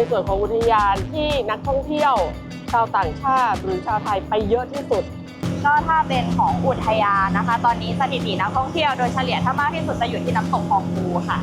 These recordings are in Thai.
ในส่วนของอุทยานที่นักท่องเที่ยวชาวต่างชาติหรือชาวไทยไปเยอะที่สุด ก็ถ้าเป็นของอุทยานนะคะ ตอนนี้สถิตินักท่องเที่ยวโดยเฉลี่ยถ้ามากที่สุดจะอยู่ที่น้ำตกคลองภูค่ะ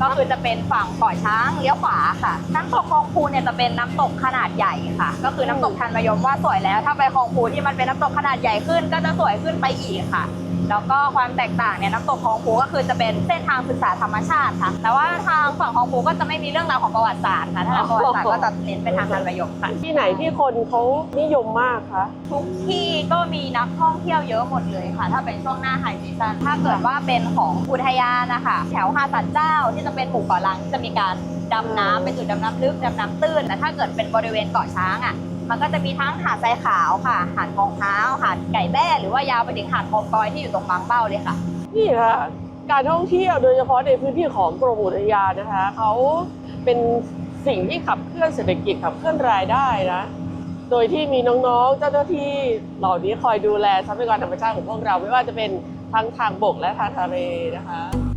ก็คือจะเป็นฝั่งเกาะช้างเลี้ยวขวาค่ะ น้ำตกคลองภูเนี่ยจะเป็นน้ำตกขนาดใหญ่ค่ะ ก็คือน้ำตกทันมยมว่าสวยแล้ว ถ้าไปคลองภูที่มันเป็นน้ำตกขนาดใหญ่ขึ้น ก็จะสวยขึ้นไปอีกค่ะ แล้วก็ความแตกต่างเนี่ยน้ำตกคลองภูก็คือจะเป็นเส้นทางศึกษาธรรมชาติค่ะแต่ว่าทางฝั่งคลองภูก็จะไม่มีเรื่องราวของประวัติศาสตร์ค่ะถ้าทางประวัติศาสตร์ก็จะเน้นเป็นทางทันมยมค่ะ ที่ไหนที่คนเขานิยมมากคะทุกที่ก็มีนักท่องเที่ยวเยอะหมดเลยค่ะ ถ้าเป็นช่วงหน้าไฮซีซันถ้าเกิดว่าเป็นของอุทยานนะคะแถวหาดสันเจ้าที่จะเป็นหมู่เกาะลังที่จะมีการดำน้ำเป็นจุดดำน้ำลึกดำน้ำตื้นแต่ถ้าเกิดเป็นบริเวณเกาะช้างอะ มันก็จะมีทั้งหาดทรายขาวค่ะ หาดทองเท้า หาดไก่แบ้หรือว่ายาวไปถึงหาดทองกอยที่อยู่ตรงบางเป้าเลยค่ะ นี่ค่ะการท่องเที่ยวโดยเฉพาะในพื้นที่ของกรมอุทยานนะคะเขาเป็นสิ่งที่ขับเคลื่อนเศรษฐกิจขับเคลื่อนรายได้นะ โดยที่มีน้องๆ เจ้าหน้าที่เหล่านี้คอยดูแลทรัพยากรธรรมชาติของพวกเรา ไม่ว่าจะเป็นทั้งทางบกและทางทะเลนะคะ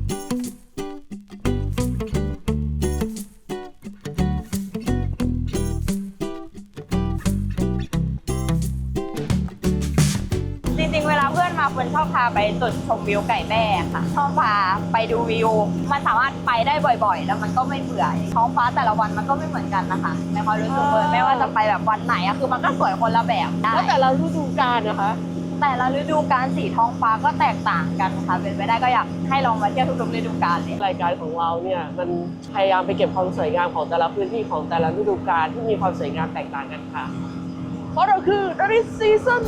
าเพื่อนมาคนชอบพาไปจุดชมวิวไก่แบ้ค่ะ ชอบพาไปดูวิว มันสามารถไปได้บ่อยๆ แล้วมันก็ไม่เบื่อท้องฟ้าแต่ละวันมันก็ไม่เหมือนกันนะคะในความรู้สึกเพื่อนไม่ว่าจะไปแบบวันไหนอะคือมันก็สวยคนละแบบได้แล้วแต่ละฤดูกาลนะคะ แต่ละฤดูกาลสีท้องฟ้าก็แตกต่างกันค่ะเป็นไปได้ก็อยากให้ลองมาเที่ยวทุกๆฤดูกาลเลยรายการของเราเนี่ยมันพยายามไปเก็บความสวยงามของแต่ละพื้นที่ของแต่ละฤดูกาลที่มีความสวยงามแตกต่างกันค่ะ เพราะเราคือ r ริซีซัน